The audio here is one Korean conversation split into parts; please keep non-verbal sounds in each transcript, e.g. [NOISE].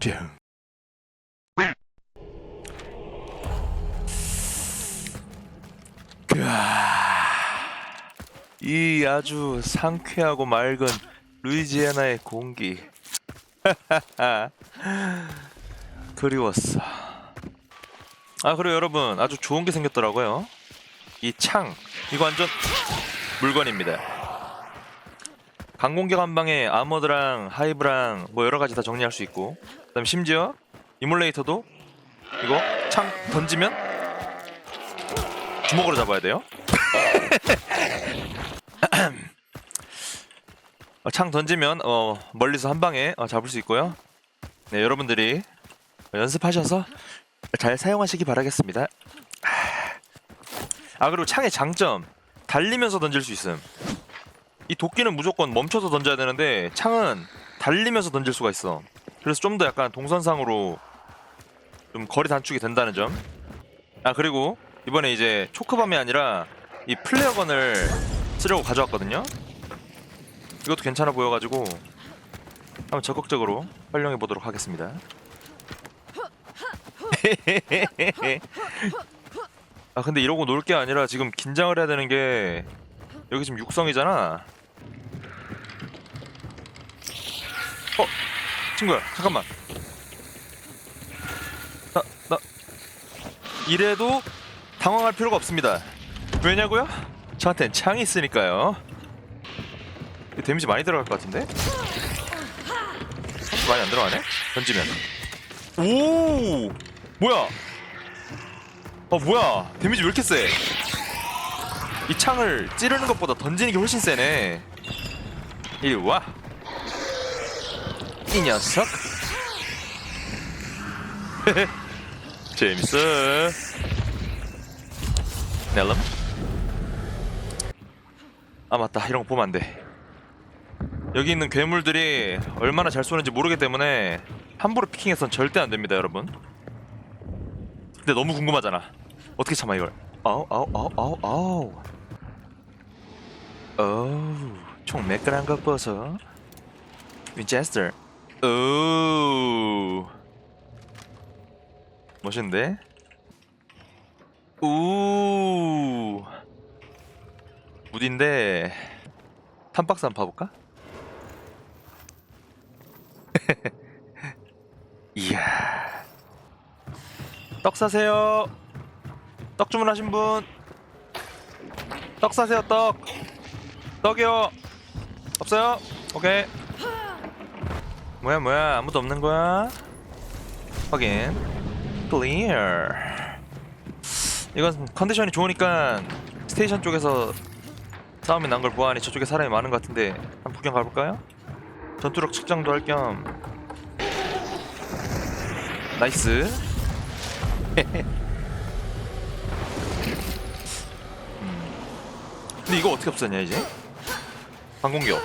쨍. 그아, 이 아주 상쾌하고 맑은 루이지애나의 공기. [LAUGHS] 그리웠어. 아 그리고 여러분 아주 좋은 게 생겼더라고요. 이 창 이거 완전 물건입니다. 강공격 한 방에 아머드랑 하이브랑 뭐 여러 가지 다 정리할 수 있고, 그다음 심지어 이몰레이터도 이거 창 던지면 주먹으로 잡아야 돼요. [LAUGHS] 어, 창 던지면 어, 멀리서 한 방에 어, 잡을 수 있고요. 네, 여러분들이 연습하셔서 잘 사용하시기 바라겠습니다. 아 그리고 창의 장점 달리면서 던질 수 있음. 이 도끼는 무조건 멈춰서 던져야 되는데 창은 달리면서 던질 수가 있어. 그래서 좀 더 약간 동선상으로 좀 거리 단축이 된다는 점. 아 그리고 이번에 이제 초크밤이 아니라 이 플레어건을 쓰려고 가져왔거든요. 이것도 괜찮아 보여가지고 한번 적극적으로 활용해 보도록 하겠습니다. [LAUGHS] 아 근데 이러고 놀 게 아니라 지금 긴장을 해야 되는 게 여기 지금 육성이잖아. 어 친구야 잠깐만. 나 나 이래도 당황할 필요가 없습니다. 왜냐고요? 저한텐 창이 있으니까요. 데미지 많이 들어갈 것 같은데? 많이 안 들어가네? 던지면. 오! 뭐야? 어 뭐야? 데미지 왜 이렇게 세? 이 창을 찌르는 것보다 던지는 게 훨씬 세네. 이리 와. 이 녀석. [LAUGHS] 재밌어. 넬럼. 아 맞다 이런 거 보면 안 돼. 여기 있는 괴물들이 얼마나 잘 쏘는지 모르기 때문에 함부로 피킹해선 절대 안 됩니다, 여러분. 근데 너무 궁금하잖아. 어떻게 참아 이걸? 아우 아우 아우 아우 아우. 어우, 총 매끈한 것 보소. 윈체스터. 오. 멋있는데? 우. 무딘데 탄박스 한번 봐볼까? [LAUGHS] 이야 떡 사세요 떡 주문하신 분 떡 사세요 떡 떡이요 없어요? 오케이 뭐야 뭐야 아무도 없는 거야? 확인 클리어 이건 컨디션이 좋으니까 스테이션 쪽에서 싸움이 난 걸 보아하니 저쪽에 사람이 많은 것 같은데 한번 구경 가볼까요? 전투력 측정도 할 겸 나이스 음. [LAUGHS] 근데 이거 어떻게 없었냐 이제? 방공격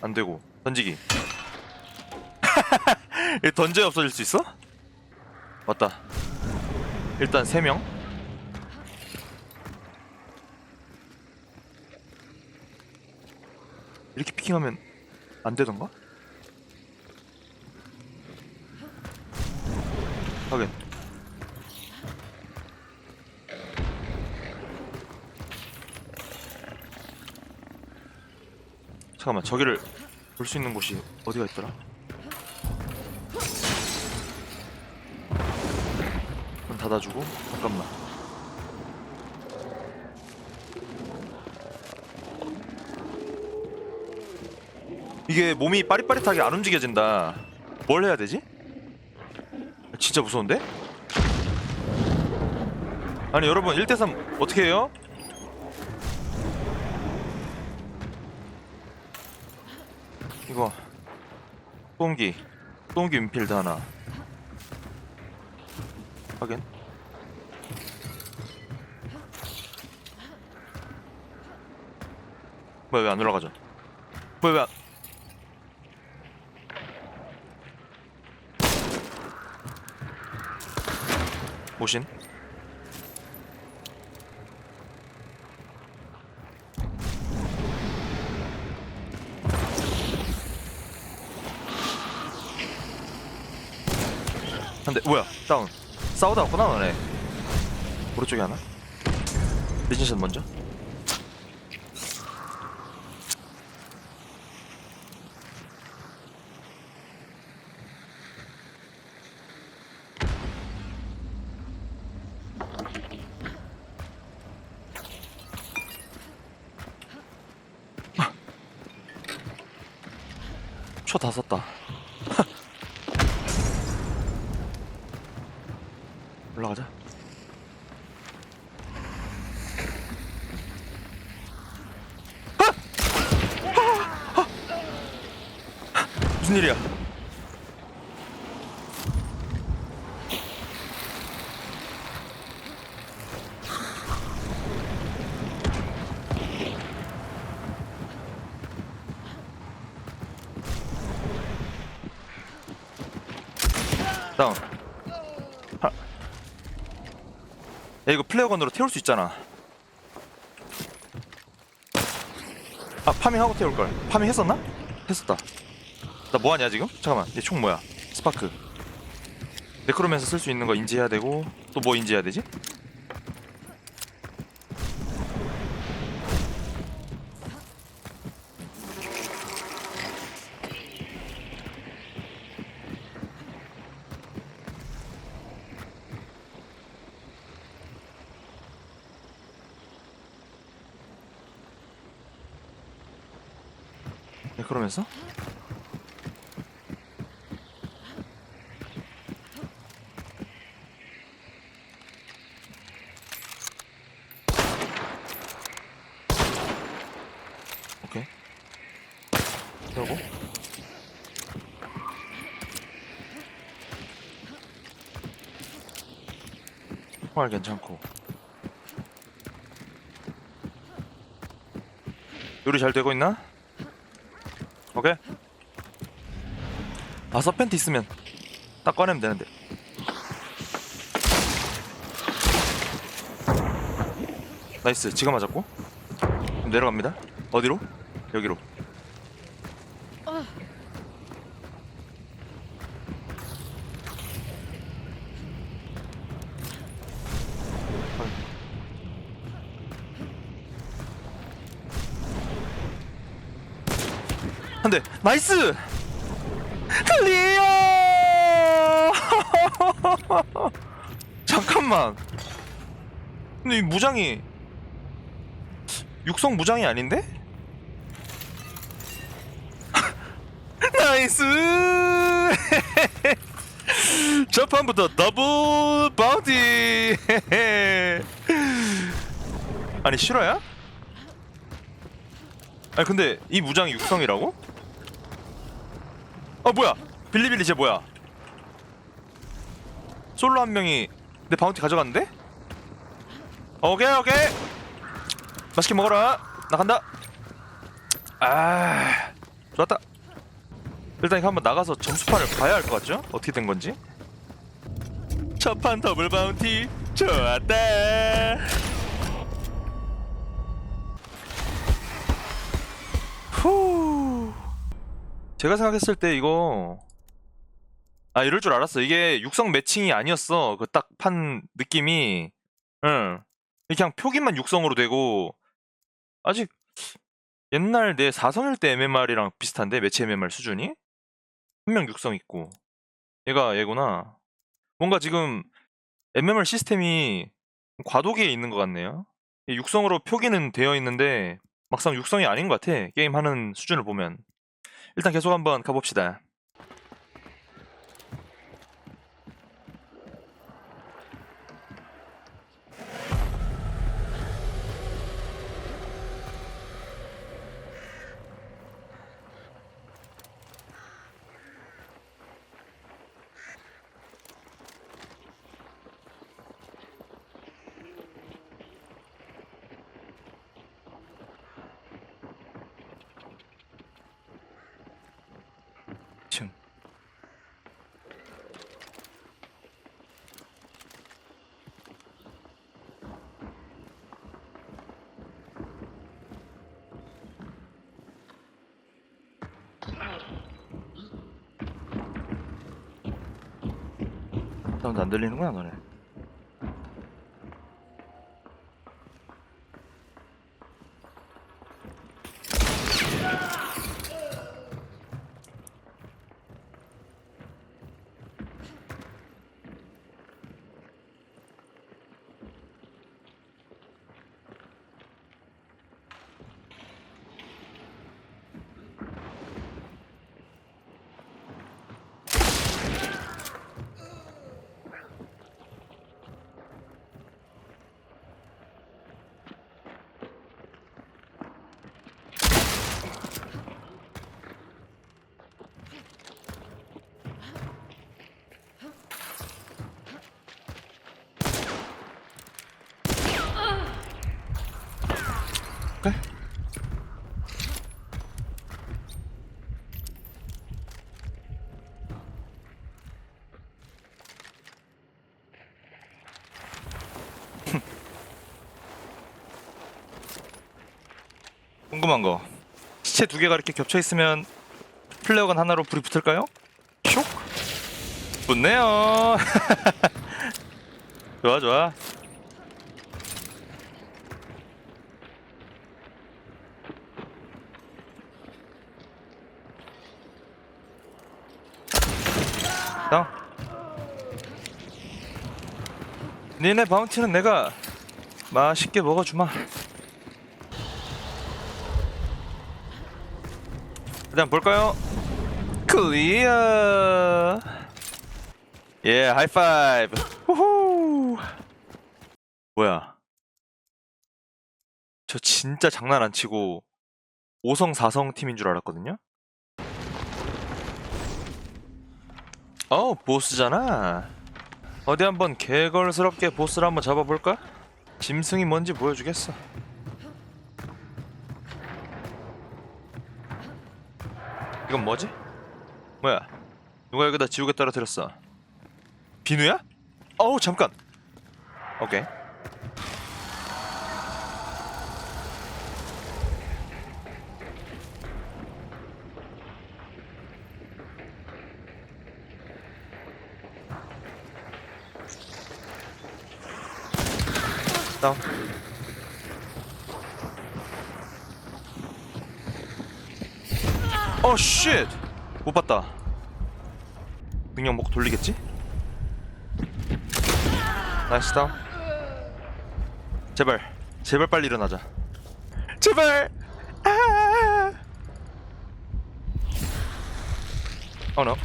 안되고 던지기 던져야 없어질 수 있어? 맞다 일단 3명 이렇게 피킹하면 안 되던가? 하긴 잠깐만 저기를 볼 수 있는 곳이 어디가 있더라? 닫아주고 잠깐만 이게 몸이 빠릿빠릿하게 안 움직여진다 뭘 해야 되지? 진짜 무서운데? 아니 여러분 1대3 어떻게 해요? 이거 똥기 똥기 윈필드 하나 확인 뭐야 왜 안 올라가죠? 뭐야 왜 안... 모신? 한대 뭐야 다운. 싸우다 왔구나 너네. 오른쪽에 하나? 리진션 먼저 다 썼다 [LAUGHS] 올라가자. 무슨 일이야? 이거 플레어건으로 태울 수 있잖아. 아 파밍하고 태울 걸. 파밍 했었나? 했었다. 나 뭐하냐 지금? 잠깐만. 얘총 뭐야? 스파크. 네크로맨서 쓸 수 있는 거 인지해야 되고 또 뭐 인지해야 되지? 네크로맨서? 오케이. 그러고 활 괜찮고 요리 잘 되고 있나? 오케이? 아 서펜트 있으면 딱 꺼내면 되는데. 나이스. 지가 맞았고. 내려갑니다. 어디로? 여기로 한대 나이스 클리어 [LAUGHS] 잠깐만 근데 이 무장이 육성 무장이 아닌데? [LAUGHS] 나이스 [LAUGHS] 첫 판부터 더블 바운티 아니 실화야? 아니 근데 이 무장이 육성이라고? 아 뭐야? 빌리빌리 쟤 뭐야? 솔로 한 명이 내 바운티 가져갔는데? 오케이 오케이. 맛있게 먹어라. 나 간다. 아 좋았다. 일단 이거 한번 나가서 점수판을 봐야 할 것 같죠? 어떻게 된 건지? 첫 판 더블 바운티. 좋았다. 후 제가 생각했을 때 이거 아 이럴 줄 알았어. 이게 육성 매칭이 아니었어. 그 딱 판 느낌이. 응. 그냥 표기만 육성으로 되고 아직 옛날 내 4성일 때 MMR이랑 비슷한데? 매치 MMR 수준이? 한 명 육성 있고. 얘가 얘구나. 뭔가 지금 MMR 시스템이 과도기에 있는 것 같네요. 이 육성으로 표기는 되어 있는데 막상 육성이 아닌 것 같아. 게임 하는 수준을 보면 일단 계속 한번 가봅시다 사운드 안 들리는구나 너네 궁금한 거. 시체 두 개가 이렇게 겹쳐 있으면 플레어건 하나로 불이 붙을까요? 쇽 붙네요. [LAUGHS] 좋아 좋아. 다운 니네 바운티는 내가 맛있게 먹어주마 일단 볼까요? 클리어 예 하이파이브 후후. 뭐야? 저 진짜 장난 안 치고 5성 4성 팀인 줄 알았거든요? 어 보스잖아. 어디 한번 개걸스럽게 보스를 한번 잡아볼까? 짐승이 뭔지 보여주겠어 이건 뭐지? 뭐야? 누가 여기다 지우개 떨어뜨렸어? 비누야? 어우 잠깐. 오케이. 다운 어 쉣! 못 봤다 능력 먹고 돌리겠지? 나이스 다운 제발 제발 빨리 일어나자 제발 아 어, no.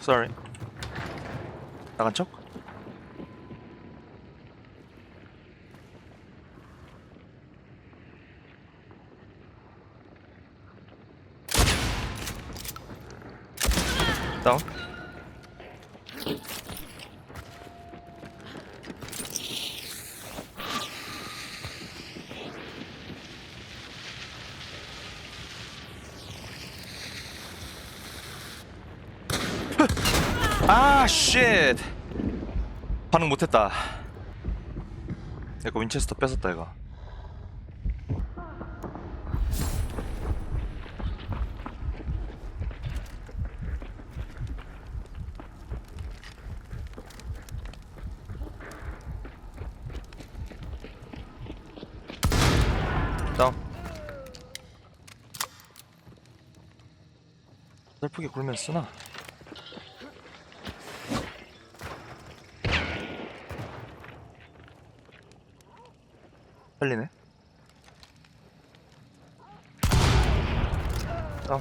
Sorry. 나간 척? 다운. 아, 쉣. 반응 못했다. 내거 윈체스터 뺏었다 이거. 다운. 슬프게 굴면 쓰나? 살리네. 아.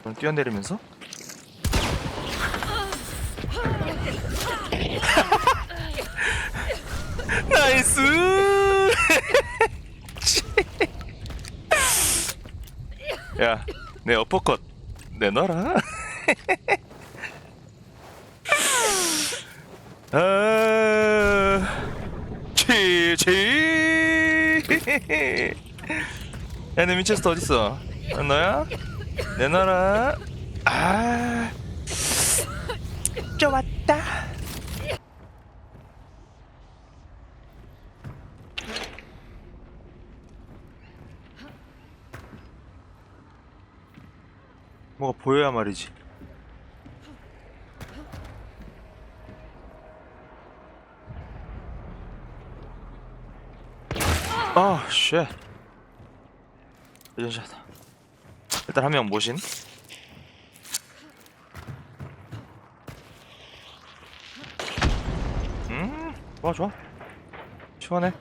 그럼 뛰어내리면서? [LAUGHS] 나이스! [LAUGHS] 야, 내 어퍼컷 내놔라. [LAUGHS] 아, 치치. 야내 민체스터 어딨어 너야? 내놔라 아 좋았다 뭐가 보여야 말이지 아, 쉣. 예전샷. 일단 한 명 모신. 음, 좋아, 좋아. 시원해.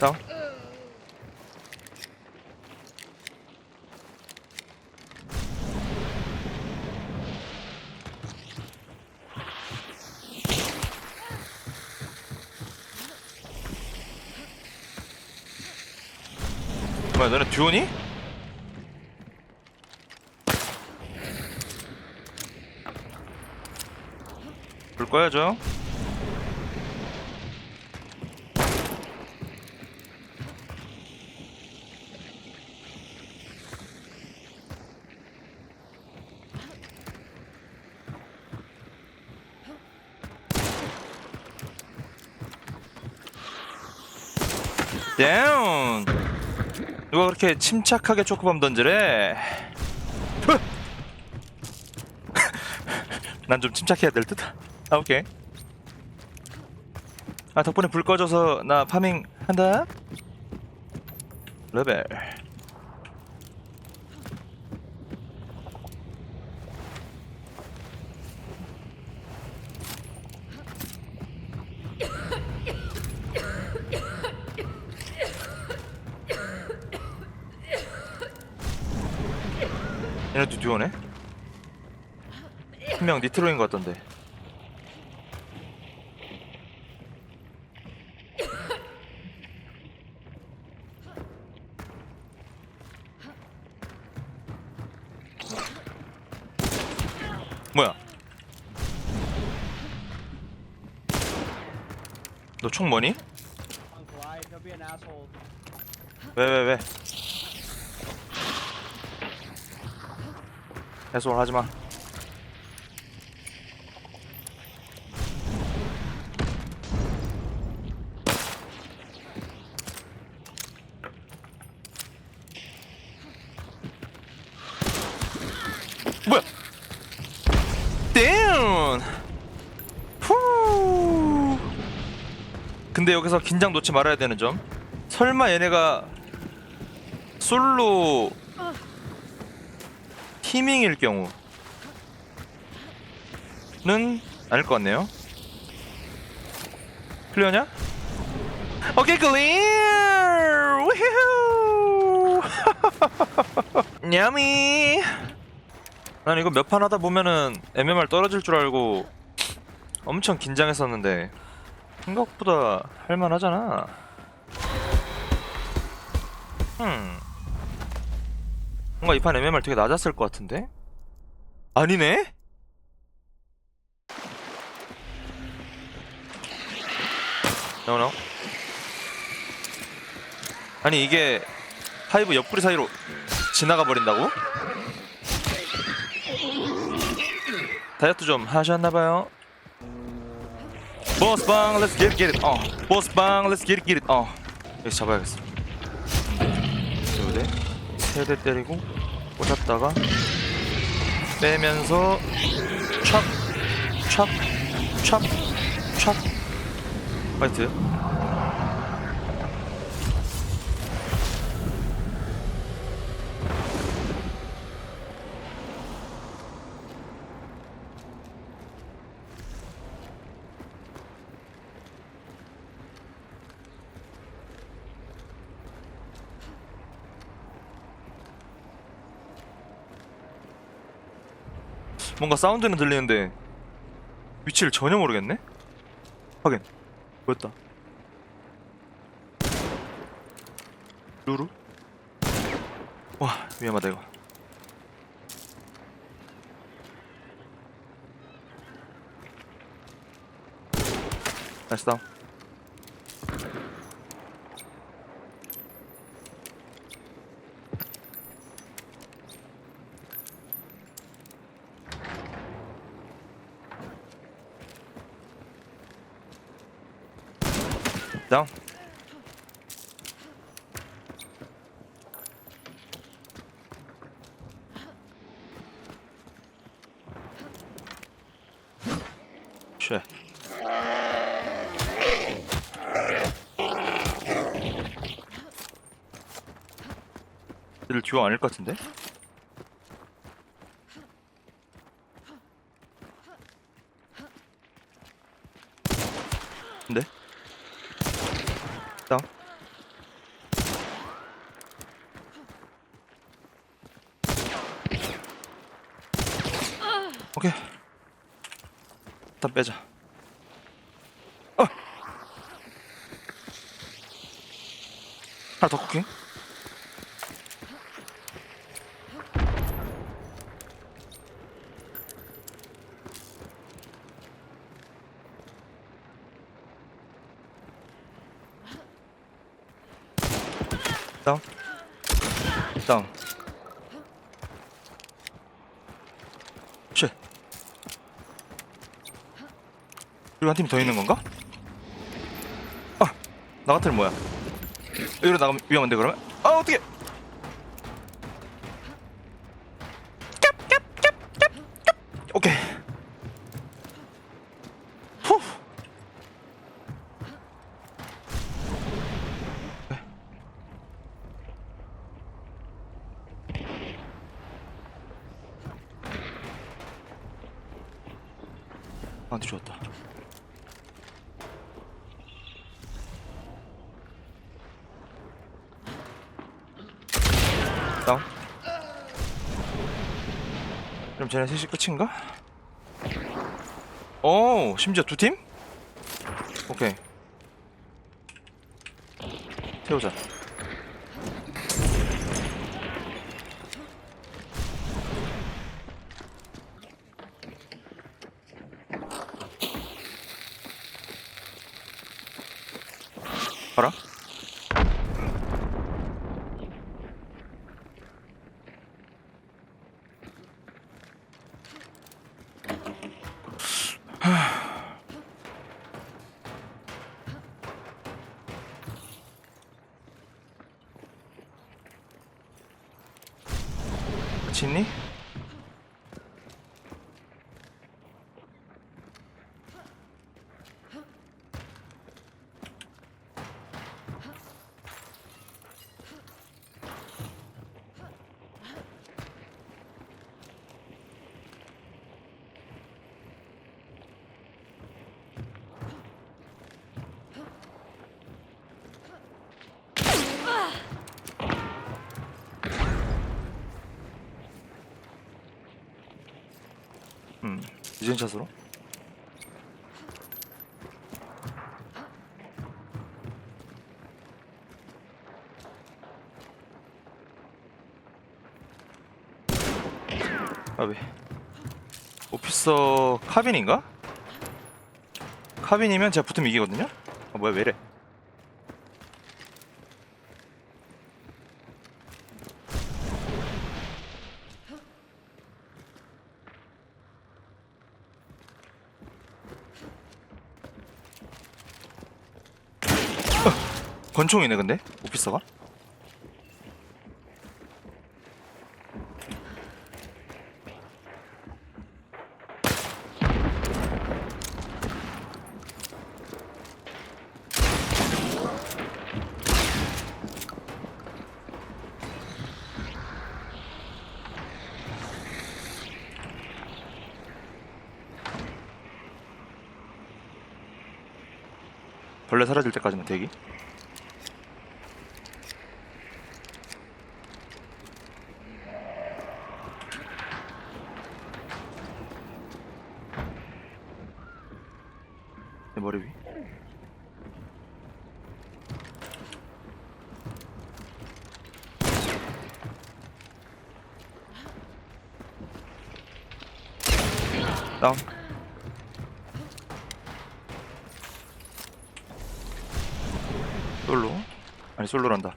다운. 뭐야 너네 듀오니? 불 꺼야죠 다운 누가 그렇게 침착하게 초코밤 던지래 [LAUGHS] 난 좀 침착해야 될 듯. 아 오케이. 아 덕분에 불 꺼져서 나 파밍 한다. 레벨. 얘네도 듀오네? 한 명 니트로인 것 같던데 뭐야 너 총 뭐니? 왜 왜 왜? 해소를 하지마 뭐야? Damn! 후! 근데 여기서 긴장 놓지 말아야 되는 점. 설마 얘네가 솔로 티밍일 경우는 아닐 것 같네요. 클리어냐? 오케이 클리어! 우후! [LAUGHS] 냐미! 난 이거 몇 판 하다 보면은 MMR 떨어질 줄 알고 엄청 긴장했었는데 생각보다 할만하잖아. 음. 뭔가 이 판 MMR 되게 낮았을 것 같은데? 아니네? no, no. 아니 이게 파이브 옆구리 사이로 지나가 버린다고? 다이어트 좀 하셨나봐요 보스방 let's get 어 보스방 let's get 어 여기 잡아야겠어 두대 세대 때리고 꽂았다가 빼면서 촥촥촥촥. 화이트 뭔가 사운드는 들리는데 위치를 전혀 모르겠네? 확인 보였다 루루? 와 위험하다 이거 나이스 다운 쉣 얘들 듀오 아닐 것 같은데? 다운 오케이 일단 빼자 어! 하나 더 쿠킹 다운 다운 쉣 그리고 한 팀 더 있는 건가? 아! 나 같으면 뭐야 나가면 위험한데 그러면? 아 어떻게 오케이 후 나한테 좋았다. 다운. 쟤네 셋이 끝인가? 오, 심지어 두 팀? 오케이. 태우자. 봐라. 같이 있니? 음, 이전 샷으로? 아 왜? 오피서 카빈인가? 카빈이면 제가 붙으면 이기거든요? 아 뭐야 왜래? 권총이네 근데? 오피서가? 벌레 사라질 때까지는 대기 다운 솔로 아니 솔로란다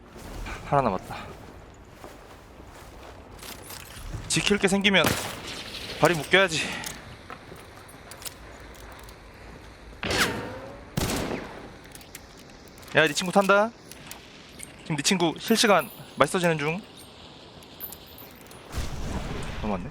하나 남았다 지킬 게 생기면 발이 묶여야지 야, 네 친구 탄다. 지금 네 친구 실시간 맛있어지는 중. 넘어왔네.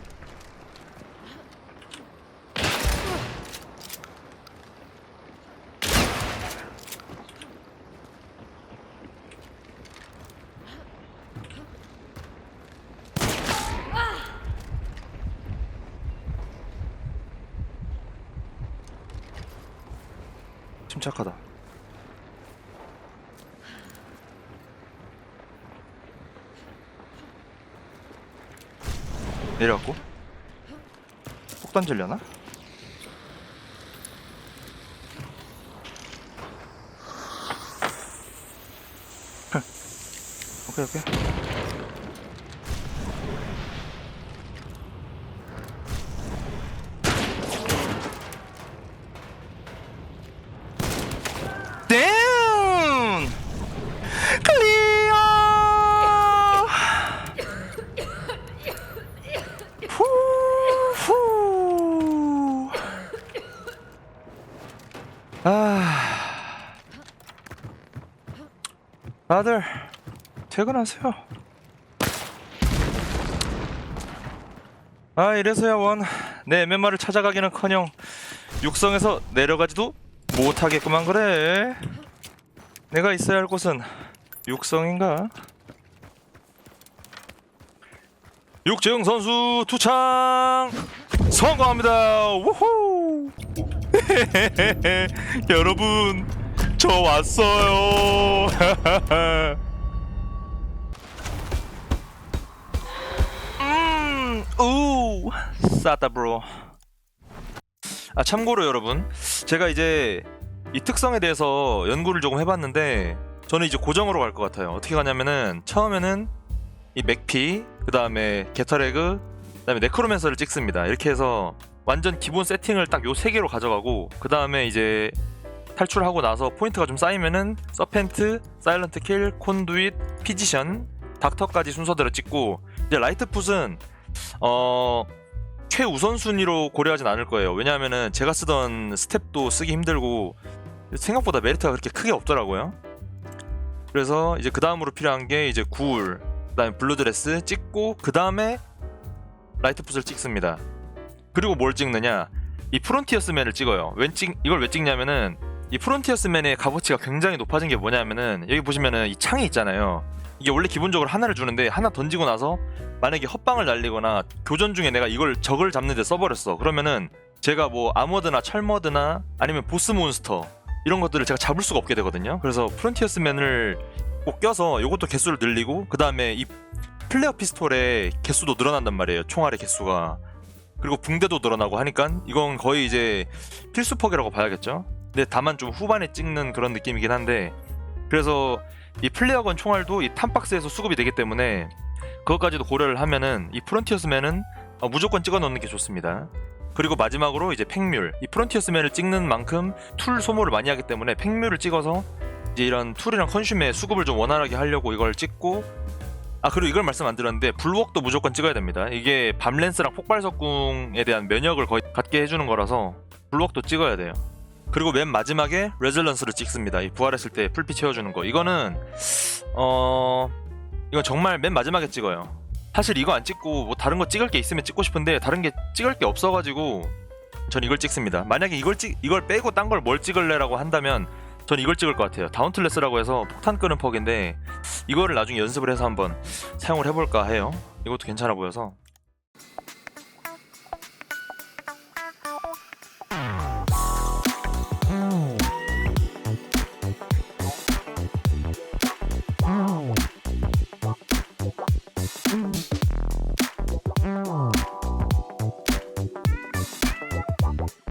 침착하다. 내려갔고 폭 던질려나? [LAUGHS] 오케이 오케이 damn 클리어 후후 아 다들 퇴근하세요. 아 이래서야 원내 멤버를 찾아가기는커녕 육성에서 내려가지도 못하겠구만 그래. 내가 있어야 할 곳은 육성인가? 육지영 선수 투창! 성공합니다. 우후. [LAUGHS] 여러분 저 왔어요. [LAUGHS] 음, 우, 싸다 브로. 아 참고로 여러분, 제가 이제 이 특성에 대해서 연구를 조금 해봤는데 저는 이제 고정으로 갈 것 같아요. 어떻게 가냐면은 처음에는 이 맥피, 그 다음에 게터레그, 그 다음에 네크로맨서를 찍습니다. 이렇게 해서 완전 기본 세팅을 딱 요 세 개로 가져가고 그 다음에 이제 탈출하고 나서 포인트가 좀 쌓이면은 서펜트, 사일런트 킬, 콘두잇, 피지션, 닥터까지 순서대로 찍고 이제 라이트 풋은 어 최우선 순위로 고려하진 않을 거예요. 왜냐하면은 제가 쓰던 스텝도 쓰기 힘들고 생각보다 메리트가 그렇게 크게 없더라고요. 그래서 이제 그 다음으로 필요한 게 이제 구울, 그다음에 블루드레스 찍고 그 다음에 라이트 풋을 찍습니다. 그리고 뭘 찍느냐? 이 프론티어스맨을 찍어요. 왜 찍, 이걸 왜 찍냐면은 이 프론티어스맨의 값어치가 굉장히 높아진 게 뭐냐면은 여기 보시면은 이 창이 있잖아요. 이게 원래 기본적으로 하나를 주는데 하나 던지고 나서 만약에 헛방을 날리거나 교전 중에 내가 이걸 적을 잡는 데 써버렸어. 그러면은 제가 뭐 아머드나 철머드나 아니면 보스 몬스터 이런 것들을 제가 잡을 수가 없게 되거든요. 그래서 프론티어스맨을 꼭 껴서 이것도 개수를 늘리고 그 다음에 이 플레어 피스톨의 개수도 늘어난단 말이에요. 총알의 개수가 그리고 붕대도 늘어나고 하니까 이건 거의 이제 필수 퍽이라고 봐야겠죠. 근데 다만 좀 후반에 찍는 그런 느낌이긴 한데 그래서 이 플레어건 총알도 이 탄박스에서 수급이 되기 때문에 그것까지도 고려를 하면은 이 프론티어스맨은 어, 무조건 찍어 넣는 게 좋습니다. 그리고 마지막으로 이제 팽뮬 이 프론티어스맨을 찍는 만큼 툴 소모를 많이 하기 때문에 팽뮬을 찍어서 이제 이런 툴이랑 컨슘의 수급을 좀 원활하게 하려고 이걸 찍고 아 그리고 이걸 말씀 안 드렸는데 불웍도 무조건 찍어야 됩니다. 이게 밤렌스랑 폭발석궁에 대한 면역을 거의 갖게 해주는 거라서 불웍도 찍어야 돼요. 그리고 맨 마지막에 레즐런스를 찍습니다. 이 부활했을 때 풀피 채워주는 거. 이거는 어 이건 정말 맨 마지막에 찍어요. 사실 이거 안 찍고 뭐 다른 거 찍을 게 있으면 찍고 싶은데 다른 게 찍을 게 없어가지고 전 이걸 찍습니다. 만약에 이걸 찍 이걸 빼고 딴 걸 뭘 찍을래라고 한다면 전 이걸 찍을 것 같아요. 다운틀레스라고 해서 폭탄 끄는 퍽인데 이거를 나중에 연습을 해서 한번 사용을 해볼까 해요. 이것도 괜찮아 보여서